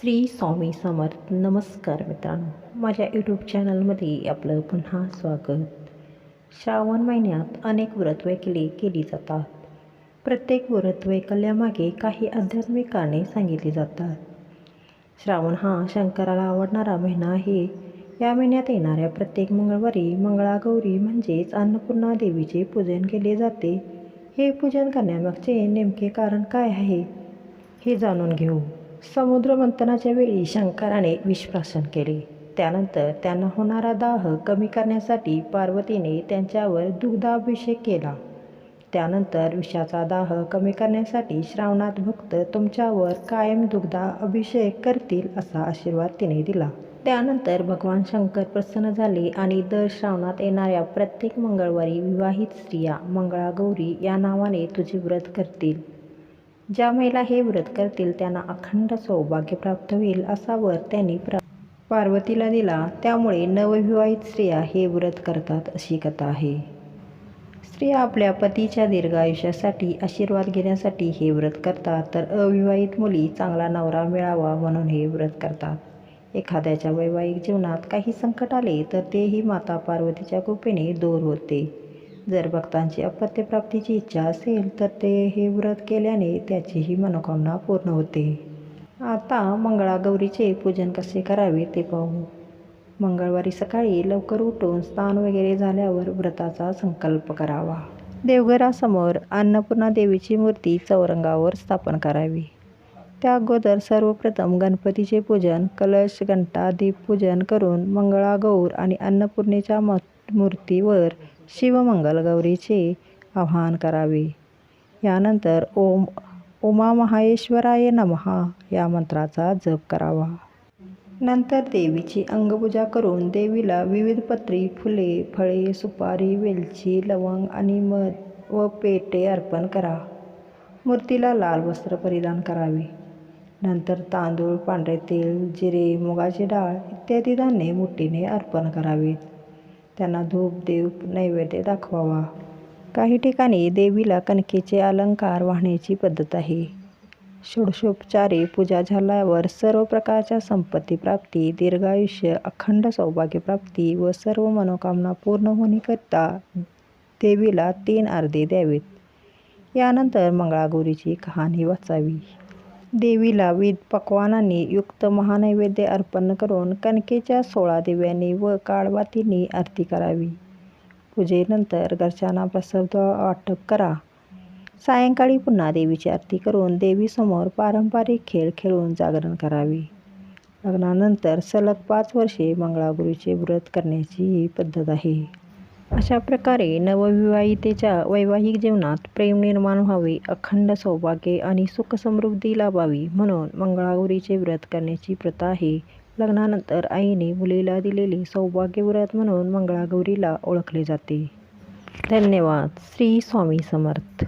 श्री स्वामी समर्थ. नमस्कार मित्रांनो. माझ्या यूट्यूब चॅनलमध्ये आपलं पुन्हा स्वागत. श्रावण महिन्यात अनेक व्रतवैकले केली जातात. प्रत्येक व्रतवैकल्यामागे काही आध्यात्मिक कारणे सांगितली जातात. श्रावण हा शंकराला आवडणारा महिना आहे. या महिन्यात येणाऱ्या प्रत्येक मंगळवारी मंगळागौरी म्हणजेच अन्नपूर्णा देवीचे पूजन केले जाते. हे पूजन करण्यामागचे नेमके कारण काय आहे हे जाणून घेऊ. समुद्र मंथनाच्या वेळी शंकराने विषप्राशन केले. त्यानंतर त्यांना होणारा दाह कमी करण्यासाठी पार्वतीने त्यांच्यावर दुग्धाभिषेक केला. त्यानंतर विषाचा दाह कमी करण्यासाठी श्रावणात भक्त तुमच्यावर कायम दुग्धा अभिषेक करतील असा आशीर्वाद तिने दिला. त्यानंतर भगवान शंकर प्रसन्न झाले आणि दर श्रावणात येणाऱ्या प्रत्येक मंगळवारी विवाहित स्त्रिया मंगळागौरी या नावाने तुझे व्रत करतील. ज्या महिला हे व्रत करतील त्यांना अखंड सौभाग्य प्राप्त होईल असा वर त्यांनी प्रा पार्वतीला दिला. त्यामुळे नवविवाहित स्त्रिया हे व्रत करतात अशी कथा आहे. स्त्रिया आपल्या पतीच्या दीर्घ आयुष्यासाठी आशीर्वाद घेण्यासाठी हे व्रत करतात. तर अविवाहित मुली चांगला नवरा मिळावा म्हणून हे व्रत करतात. एखाद्याच्या वैवाहिक जीवनात काही संकट आले तर तेही माता पार्वतीच्या कृपेने दूर होते. जर भक्तांची अपत्यप्राप्तीची इच्छा असेल तर ते हे व्रत केल्याने त्याचीही मनोकामना पूर्ण होते. आता मंगळागौरीचे पूजन कसे करावे ते पाहू. मंगळवारी सकाळी लवकर उठून स्नान वगैरे झाल्यावर व्रताचा संकल्प करावा. देवघरासमोर अन्नपूर्णा देवीची मूर्ती चौरंगावर स्थापन करावी. त्या अगोदर सर्वप्रथम गणपतीचे पूजन कलश घंटा दीपपूजन करून मंगळागौर आणि अन्नपूर्णेच्या म मूर्तीवर शिवमंगलगौरीचे आवाहन करावे. यानंतर ओम उमा महाेश्वराय नमहा या मंत्राचा जप करावा. नंतर देवीची अंगपूजा करून देवीला विविध पत्री फुले फळे सुपारी वेलची लवंग आणि मध व पेटे अर्पण करा. मूर्तीला लाल वस्त्र परिधान करावे. नंतर तांदूळ पांढरे तेल जिरे मुगाची डाळ इत्यादी धान्ये मुठीने अर्पण करावीत. त्यांना धूप देव नैवेद्य दाखवावा. काही ठिकाणी देवीला कणकेचे अलंकार वाहण्याची पद्धत आहे. षोडशोपचारे पूजा झाल्यावर सर्व प्रकारच्या संपत्ती प्राप्ती दीर्घायुष्य अखंड सौभाग्यप्राप्ती व सर्व मनोकामना पूर्ण होण्याकरिता देवीला तीन अर्धे द्यावेत. यानंतर मंगळागौरीची कहाणी वाचावी. देवीला विविध पक्वानांनी युक्त महानैवेद्य अर्पण करून कणकेच्या सोळा दिव्यांनी व काळवातींनी आरती करावी. पूजेनंतर घरच्यांना प्रसाद वाटप करा. सायंकाळी पुन्हा देवीची आरती करून देवीसमोर पारंपरिक खेळ खेळून जागरण करावे. लग्नानंतर सलग पाच वर्षे मंगळागुरूचे व्रत करण्याची ही पद्धत आहे. अशा प्रकारे नवविवाहितेच्या वैवाहिक जीवनात प्रेम निर्माण व्हावे अखंड सौभाग्य आणि सुखसमृद्धी लाभावी म्हणून मंगळागौरीचे व्रत करण्याची प्रथा आहे. लग्नानंतर आईने मुलीला दिलेले सौभाग्य व्रत म्हणून मंगळागौरीला ओळखले जाते. धन्यवाद. श्री स्वामी समर्थ.